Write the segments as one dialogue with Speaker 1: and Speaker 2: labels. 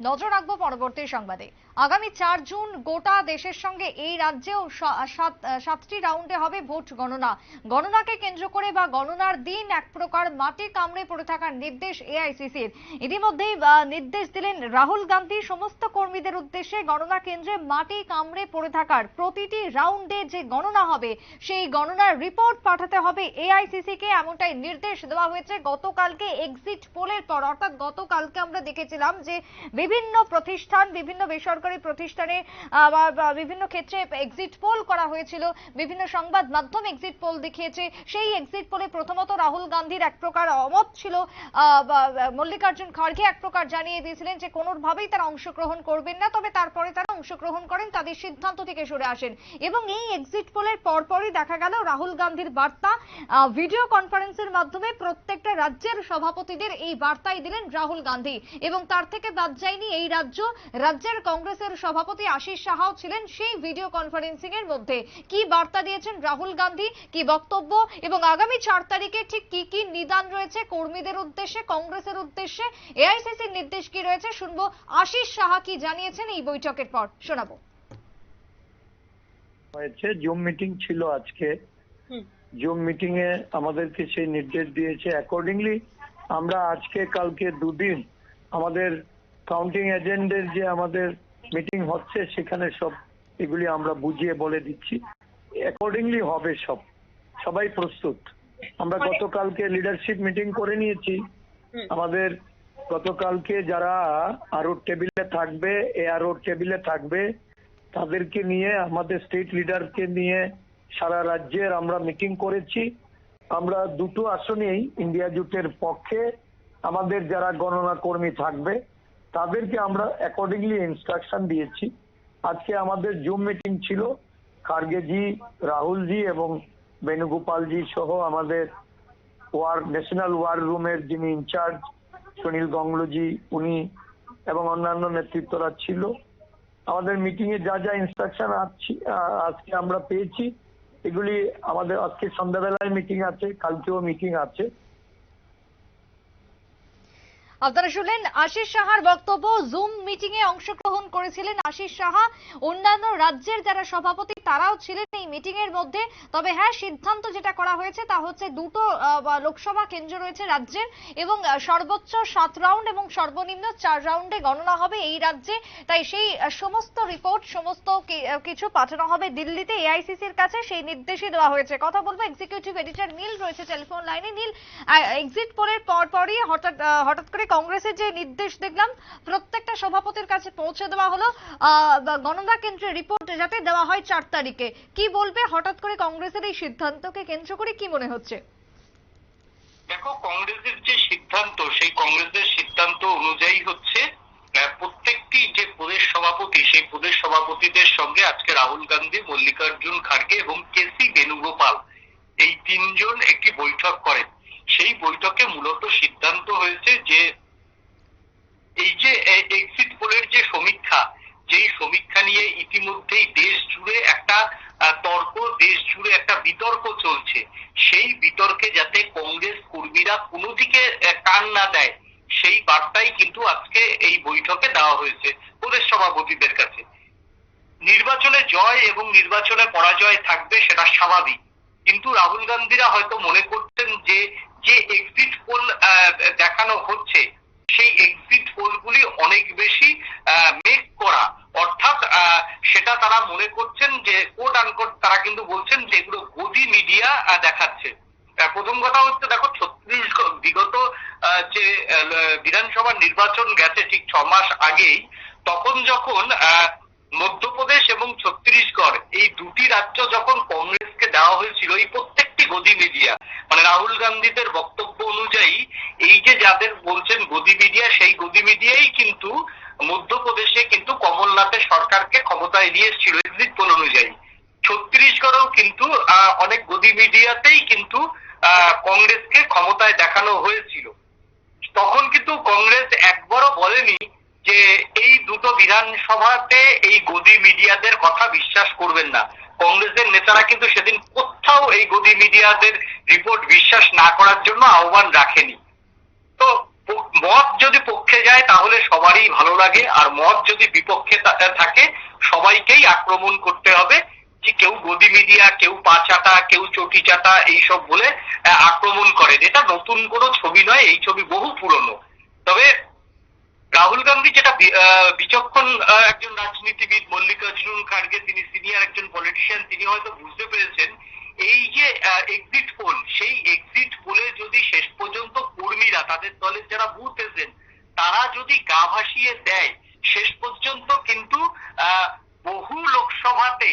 Speaker 1: নজর রাখব পরবর্তী সংবাদে। আগামী চার জুন গোটা দেশের সঙ্গে এই রাজ্যেও সাতটি রাউন্ডে হবে ভোট গণনা। গণনাকে কেন্দ্র করে বা গণনার দিন এক প্রকার মাটি কামড়ে পড়ে থাকার নির্দেশ এআইসিসির। ইতিমধ্যেই নির্দেশ দিলেন রাহুল গান্ধী। সমস্ত কর্মীদের উদ্দেশ্যে গণনা কেন্দ্রে মাটি কামড়ে পড়ে থাকার প্রতিটি রাউন্ডে যে গণনা হবে, সেই গণনার রিপোর্ট পাঠাতে হবে এআইসিসি কে এমনটাই নির্দেশ দেওয়া হয়েছে। গতকালকে এক্সিট পোলের পর, অর্থাৎ গতকালকে আমরা দেখেছিলাম যে বিভিন্ন প্রতিষ্ঠান, বিভিন্ন বেসরকারি প্রতিষ্ঠানে বিভিন্ন ক্ষেত্রে এক্সিট পোল করা হয়েছিল, বিভিন্ন সংবাদ মাধ্যম এক্সিট পোল দেখিয়েছে। সেই এক্সিট পোলে প্রথমত রাহুল গান্ধীর এক প্রকার অমত ছিল মল্লিকার্জুন খড়গে এক প্রকার জানিয়ে দিয়েছিলেন যে কোনোভাবেই তারা অংশগ্রহণ করবেন না, তবে তারপরে তারা অংশগ্রহণ করেন, তাদের সিদ্ধান্ত থেকে সরে আসেন। এবং এই এক্সিট পোলের পরপরই দেখা গেল রাহুল গান্ধীর বার্তা ভিডিও কনফারেন্সের মাধ্যমে প্রত্যেকটা রাজ্যের সভাপতিদের এই বার্তাই দিলেন রাহুল গান্ধী। এবং তার থেকে বাদ যায়নি এই রাজ্য। রাজ্যের কংগ্রেসের সভাপতি আশিস সাহাও ছিলেন সেই ভিডিও কনফারেন্সিং এর মধ্যে। কি বার্তা দিয়েছেন রাহুল গান্ধী? কি বক্তব্য? এবং আগামী চার তারিখে ঠিক কি কি নিদান রয়েছে কর্মীদের উদ্দেশ্যে কংগ্রেসের উদ্দেশ্যে? এআইসিসির নির্দেশ কি রয়েছে? শুনব আশিস সাহা কি জানিয়েছেন এই বৈঠকের পর। শোনাবো।
Speaker 2: হয়েছে জুম মিটিং ছিল আজকে। জুম মিটিং এ আমাদেরকে সেই নির্দেশ দিয়েছে। অ্যাকর্ডিংলি আমরা আজকে কালকে দুদিন আমাদের কাউন্টিং এজেন্টের যে আমাদের মিটিং হচ্ছে সেখানে সব এগুলি আমরা বুঝিয়ে বলে দিচ্ছি। অ্যাকর্ডিংলি হবে সব। সবাই প্রস্তুত। আমরা গতকালকে লিডারশিপ মিটিং করে নিয়েছি। আমাদের গতকালকে যারা আরও টেবিলে থাকবে এ আরও টেবিলে থাকবে তাদেরকে নিয়ে আমাদের স্টেট লিডারকে নিয়ে সারা রাজ্যের আমরা মিটিং করেছি। আমরা দুটো আসনেই ইন্ডিয়া জোটের পক্ষে আমাদের যারা গণনা কর্মী থাকবে তাদেরকে আমরা অ্যাকর্ডিংলি ইনস্ট্রাকশন দিয়েছি। আজকে আমাদের জুম মিটিং ছিল। খার্গেজি রাহুলজি এবং বেণুগোপালজি সহ আমাদের ওয়ার ন্যাশনাল ওয়ার রুমের যিনি ইনচার্জ সুনীল গঙ্গলজি উনি এবং অন্যান্য নেতৃত্বরা ছিল। আমাদের মিটিং এ যা যা ইনস্ট্রাকশন আজকে আমরা পেয়েছি, এগুলি আমাদের আজকে সন্ধ্যাবেলায় মিটিং আছে, কালকেও মিটিং আছে।
Speaker 1: আপনারা শুনলেন আশিস সাহার বক্তব্য। জুম মিটিং এ অংশগ্রহণ করেছিলেন আশিস সাহা। অন্যান্য রাজ্যের যারা সভাপতি, তারাও ছিলেন এই মিটিং এর মধ্যে। তবে হ্যাঁ সিদ্ধান্ত যেটা করা হয়েছে তা হচ্ছে দুটো লোকসভা কেন্দ্র রয়েছে রাজ্যের এবং সর্বোচ্চ সাত রাউন্ড এবং সর্বনিম্ন চার রাউন্ডে গণনা হবে এই রাজ্যে। তাই সেই সমস্ত রিপোর্ট সমস্ত কিছু পাঠানো হবে দিল্লিতে এআইসিসির কাছে। সেই নির্দেশই দেওয়া হয়েছে। কথা বলব এক্সিকিউটিভ এডিটর নীল রয়েছে টেলিফোন লাইনে নীল এক্সিট পোলের পরপরই হঠাৎ হঠাৎ করে কংগ্রেসের যে নির্দেশ দেখলাম, প্রত্যেকটা সভাপতির কাছে পৌঁছে দেওয়া হলো। গণনা কেন্দ্রের রিপোর্ট যাতে দেওয়া হয় চার তারিখে। কি বলবে হঠাৎ করে কংগ্রেসের এই সিদ্ধান্তকে কেন্দ্র করে কি মনে হচ্ছে?
Speaker 3: দেখো, কংগ্রেসের যে সিদ্ধান্ত, সেই কংগ্রেসের সিদ্ধান্ত অনুযায়ী হচ্ছে প্রত্যেকটি যে প্রদেশ সভাপতি, সেই প্রদেশ সভাপতিদের সঙ্গে আজকে রাহুল গান্ধী, মল্লিকার্জুন খাড়গে এবং কেসি বেণুগোপাল, এই তিনজন একটি বৈঠক করেন। সেই বৈঠকে মূলত সিদ্ধান্ত হয়েছে যে এই যে এক্সিট পোলের যে সমীক্ষা, যেই সমীক্ষা নিয়ে ইতিমধ্যেই দেশ জুড়ে একটা তর্ক, দেশ জুড়ে একটা বিতর্ক চলছে। সেই বিতর্কে যাতে কংগ্রেস কর্মীরা কোনো দিকে কান না দেয়, সেই বার্তাই কিন্তু আজকে এই বৈঠকে দেওয়া হয়েছে প্রদেশ সভাপতিদের কাছে। নির্বাচনে জয় এবং নির্বাচনে পরাজয় থাকবে সেটা স্বাভাবিক। কিন্তু রাহুল গান্ধীরা হয়তো মনে করছেন যে যে এক্সিট পোল দেখানো হচ্ছে, সেই এক্সিট পোলগুলি অনেক বেশি মেক করা। অর্থাৎ সেটা তারা মনে করছেন যে কোট আনকোট তারা কিন্তু বলছেন যে, এগুলো গদি মিডিয়া দেখাচ্ছে। প্রথম কথা হচ্ছে, দেখো ছত্রিশগড় বিগত যে বিধানসভা নির্বাচন গেছে ঠিক ছ মাস আগেই, তখন যখন মধ্যপ্রদেশ এবং ছত্তিশগড় এই দুটি রাজ্য যখন কংগ্রেসকে দেওয়া হয়েছিল, এই প্রত্যেকটি গদি মিডিয়া মানে রাহুল গান্ধীদের বক্তব্য অনুযায়ী, এই যে যাদের বলছেন গদি মিডিয়া, সেই গদি মিডিয়াই কিন্তু মধ্যপ্রদেশে কিন্তু কমলনাথের সরকারকে ক্ষমতায় নিয়ে এসেছিল এক্সিট পোল অনুযায়ী। ছত্তিশগড়েও কিন্তু অনেক গদি মিডিয়াতেই কিন্তু কংগ্রেসকে ক্ষমতায় দেখানো হয়েছিল। তখন কিন্তু কংগ্রেস একবারও বলেনি যে এই দুটো বিধানসভাতে এই গদি মিডিয়াদের কথা বিশ্বাস করবেন না। কংগ্রেসের নেতারা কিন্তু সেদিন কোথাও এই গদি মিডিয়াদের রিপোর্ট বিশ্বাস না করার জন্য আহ্বান রাখেনি। তো মত যদি পক্ষে যায় তাহলে সবারই ভালো লাগে, আর মত যদি বিপক্ষে থাকে সবাইকেই আক্রমণ করতে হবে। যে কেউ গদি মিডিয়া, কেউ পাচাটা কেউ চটি চাটা এইসব বলে আক্রমণ করে। যেটা নতুন কোনো ছবি নয়, এই ছবি বহু পুরনো। তবে রাহুল গান্ধী যেটা বিচক্ষণ একজন রাজনীতিবিদ মল্লিকার্জুন খাড়গে, তিনি সিনিয়র একজন পলিটিশিয়ান তিনি হয়তো বুঝতে পেরেছেন, এই যে এক্সিট পোল সেই এক্সিট পোলে যদি শেষ পর্যন্ত কর্মীরা, তাদের দলের যারা বুথ এজেন্ট, তারা যদি গা ভাসিয়ে দেয়, শেষ পর্যন্ত কিন্তু বহু লোকসভাতে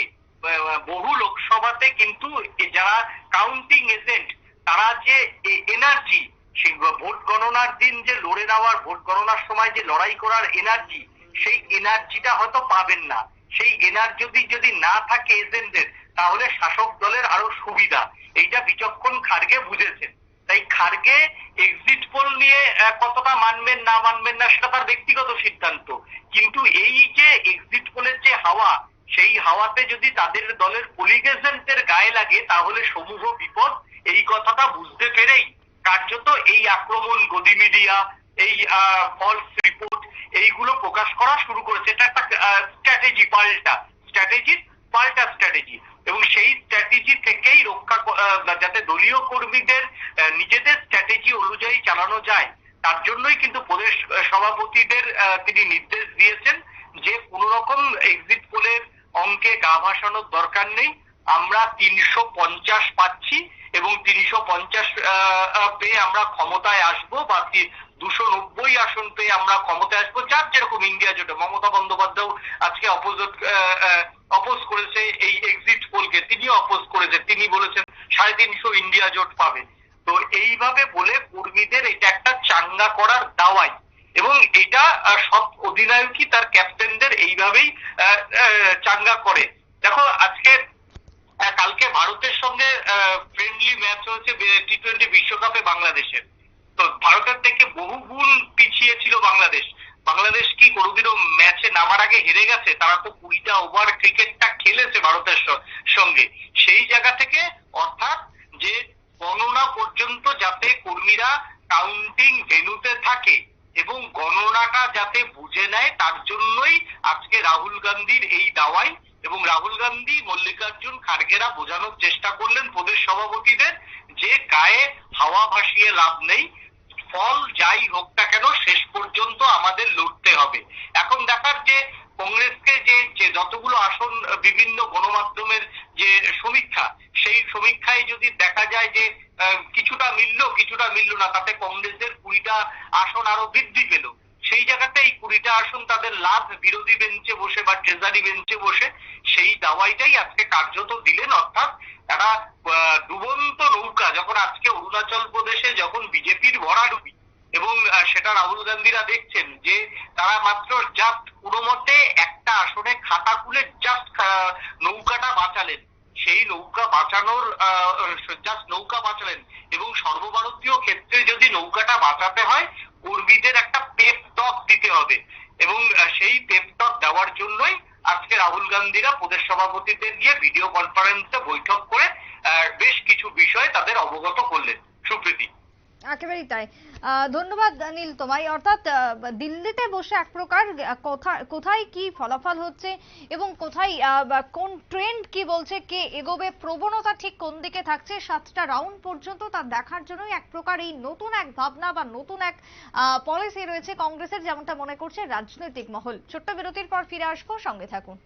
Speaker 3: বহু লোকসভাতে কিন্তু যারা কাউন্টিং এজেন্ট তারা যে এনার্জি ভোট গণনার দিন যে লড়ে নেওয়ার ভোট গণনার সময় যে লড়াই করার এনার্জি সেই এনার্জিটা হয়তো পাবেন না। সেই এনার্জি যদি না থাকে এজেন্টদের, তাহলে শাসক দলের আরও সুবিধা। এইটা বিচক্ষণ খার্গে বুঝেছেন। তাই খার্গে এক্সিট পোল নিয়ে কতটা মানবেন, না মানবেন না, সেটা তার ব্যক্তিগত সিদ্ধান্ত। কিন্তু এই যে এক্সিট পোলের যে হাওয়া, সেই হাওয়াতে যদি তাদের দলের পোলিং এজেন্টের গায়ে লাগে, তাহলে সমূহ বিপদ, এই কথাটা বুঝতে পেরেই কার্যত এই আক্রমণ, গদি মিডিয়া এই ফলস রিপোর্ট এইগুলো প্রকাশ করা শুরু করেছে। এটা একটা স্ট্র্যাটেজি পাল্টা স্ট্র্যাটেজি পাল্টা স্ট্র্যাটেজি এবং সেই স্ট্র্যাটেজি থেকেই রক্ষা যাতে দলীয় কর্মীদের নিজেদের স্ট্র্যাটেজি অনুযায়ী চালানো যায়, তার জন্যই কিন্তু প্রদেশ সভাপতিদের তিনি নির্দেশ দিয়েছেন যে কোন রকম এক্সিট পোলের অঙ্কে গা ভাসানোর দরকার নেই। আমরা তিনশো পঞ্চাশ পাচ্ছি। এবং তিনশো পঞ্চাশ পেয়ে আমরা ক্ষমতায় আসব বা দুশো নব্বই আসন পেয়ে আমরা ক্ষমতায় আসব, যার যেরকম ইন্ডিয়া জোটে। মমতা বন্দ্যোপাধ্যায় আজকে অপোজিট অপোজ করেছে এই এক্সিট পোলকে তিনিও অপোজ করেছেন তিনি বলেছেন সাড়ে তিনশো ইন্ডিয়া জোট পাবে। তো এইভাবে বলে কর্মীদের এটা একটা চাঙ্গা করার দাওয়াই। এবং এটা সব অধিনায়কই তার ক্যাপ্টেনদের এইভাবেই চাঙ্গা করে। দেখো, আজকে কালকে ভারতের সঙ্গে ফ্রেন্ডলি ম্যাচ হয়েছে টি টোয়েন্টি বিশ্বকাপে বাংলাদেশের। তো ভারতের থেকে বহু গুণ পিছিয়ে ছিল বাংলাদেশ। বাংলাদেশ কি কোনোদিনও ম্যাচে নামার আগে হেরে গেছে? তারা তো কুড়িটা ওভার ক্রিকেটটা খেলেছে ভারতের সঙ্গে। সেই জায়গা থেকে, অর্থাৎ যে গণনা পর্যন্ত যাতে কর্মীরা কাউন্টিং ভেনুতে থাকে এবং গণনাটা যাতে বুঝে নেয়, তার জন্যই আজকে রাহুল গান্ধীর এই দাওয়াই এবং রাহুল গান্ধী, মল্লিকার্জুন খাড়গেরা বোঝানোর চেষ্টা করলেন প্রদেশ সভাপতিদের যে গায়ে হাওয়া ভাসিয়ে লাভ নেই, ফল যাই হোক না কেন শেষ পর্যন্ত আমাদের লড়তে হবে। এখন দেখার যে কংগ্রেসকে যে যে যতগুলো আসন, বিভিন্ন গণমাধ্যমের যে সমীক্ষা, সেই সমীক্ষায় যদি দেখা যায় যে কিছুটা মিলল কিছুটা মিলল না, তাতে কংগ্রেসের কুড়িটা আসন আরও বৃদ্ধি পেল। সেই জায়গাতে এই কুড়িটা আসন তাদের লাভ বিরোধী বেঞ্চে বসে বা ট্রেজারি বেঞ্চে বসে সেই দাওয়াইটাই আজকে কার্যত দিলেন। অর্থাৎ আহ, ডুবন্ত নৌকা যখন আজকে অরুণাচল প্রদেশে যখন বিজেপির ভরাডুবি এবং সেটা রাহুল গান্ধীরা দেখছেন যে তারা মাত্র জাস্ট কোনো মতে একটা আসনে খাতা খুলে জাস্ট নৌকাটা বাঁচালেন। সেই নৌকা বাঁচানোর জাস্ট নৌকা বাঁচালেন। এবং সর্বভারতীয় ক্ষেত্রে যদি নৌকাটা বাঁচাতে হয় কর্মীদের একটা পেপ টক দিতে হবে। এবং সেই পেপ টক দেওয়ার জন্যই আজকে রাহুল গান্ধীরা প্রদেশ সভাপতিদের নিয়ে ভিডিও কনফারেন্সে বৈঠক করে বেশ কিছু বিষয়ে তাদের অবগত করলেন। সুপ্রীতি।
Speaker 1: একেবারেই তাই। ধন্যবাদ নীল তোমায়। অর্থাৎ দিল্লিতে বসে এক প্রকার কোথায় কি ফলাফল হচ্ছে এবং কোথায় কোন ট্রেন্ড কি বলছে, কে এগোবে, প্রবণতা ঠিক কোন দিকে থাকছে, সাতটা রাউন্ড পর্যন্ত তা দেখার জন্যই এক প্রকার এই নতুন এক ভাবনা বা নতুন এক পলিসি রয়েছে কংগ্রেসের, যেমনটা মনে করছে রাজনৈতিক মহল। ছোট্ট বিরতির পর ফিরে আসব, সঙ্গে থাকুন।